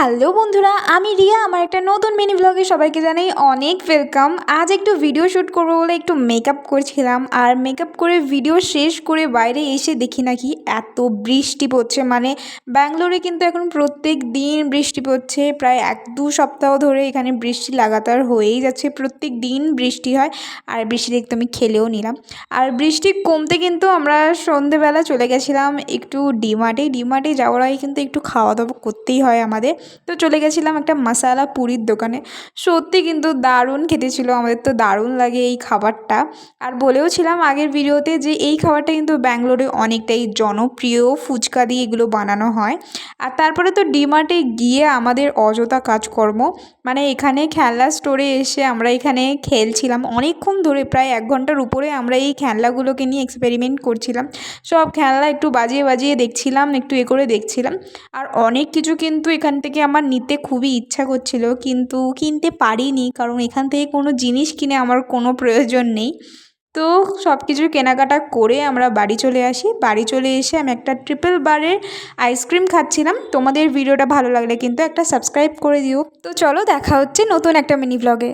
Hello বন্ধুরা, আমি রিয়া, আমার একটা নতুন মিনি ব্লগে সবাইকে জানাই অনেক ওয়েলকাম আজ একটু ভিডিও শ্যুট করব বলে একটু মেকআপ করছিলাম, আর মেকআপ করে ভিডিও শেষ করে বাইরে এসে দেখি নাকি এত বৃষ্টি পড়ছে। মানে ব্যাঙ্গালোরে কিন্তু এখন প্রত্যেক দিন বৃষ্টি পড়ছে, প্রায় এক দু সপ্তাহ ধরে এখানে বৃষ্টি লাগাতার হয়েই যাচ্ছে, প্রত্যেক দিন বৃষ্টি হয়, আর বৃষ্টি দেখতে আমি খেলেও নিলাম। আর বৃষ্টি কমতে কিন্তু আমরা সন্ধেবেলা চলে গেছিলাম একটু ডিমার্টে ডিমার্টে যাওয়ার আগে কিন্তু একটু খাওয়া দাওয়া করতেই হয় আমাদের। তো চলে গেছিলাম একটা মশালা পুরির দোকানে। সত্যি কিন্তু দারুণ খেতে ছিল, আমাদের তো দারুণ লাগে এই খাবারটা। আর বলেও ছিলাম আগের ভিডিওতে যে এই খাবারটা কিন্তু ব্যাঙ্গালোরে অনেকটাই জনপ্রিয়, ফুচকা দিয়ে এগুলো বানানো হয়। আর তারপরে তো ডিমার্টে গিয়ে আমাদের অযথা কাজকর্ম মানে এখানে খেলনা স্টোরে এসে আমরা এখানে খেলছিলাম। অনেকক্ষণ ধরে, প্রায় এক ঘণ্টার উপরে আমরা এই খেলনাগুলোকে নিয়ে এক্সপেরিমেন্ট করছিলাম। সব খেলনা একটু বাজিয়ে বাজিয়ে দেখছিলাম, একটু এ করে দেখছিলাম। আর অনেক কিছু কিন্তু এখান থেকে আমার নিতে খুবই ইচ্ছা করছিল, কিন্তু কিনতে পারিনি, কারণ এখান থেকে কোনো জিনিস কিনে আমার কোনো প্রয়োজন নেই। তো সব কিছু কেনাকাটা করে আমরা বাড়ি চলে আসি। বাড়ি চলে এসে আমি একটা ট্রিপল বারের আইসক্রিম খাচ্ছিলাম। তোমাদের ভিডিওটা ভালো লাগলে কিন্তু একটা সাবস্ক্রাইব করে দিও। তো চলো দেখা হচ্ছে নতুন একটা মিনি ব্লগে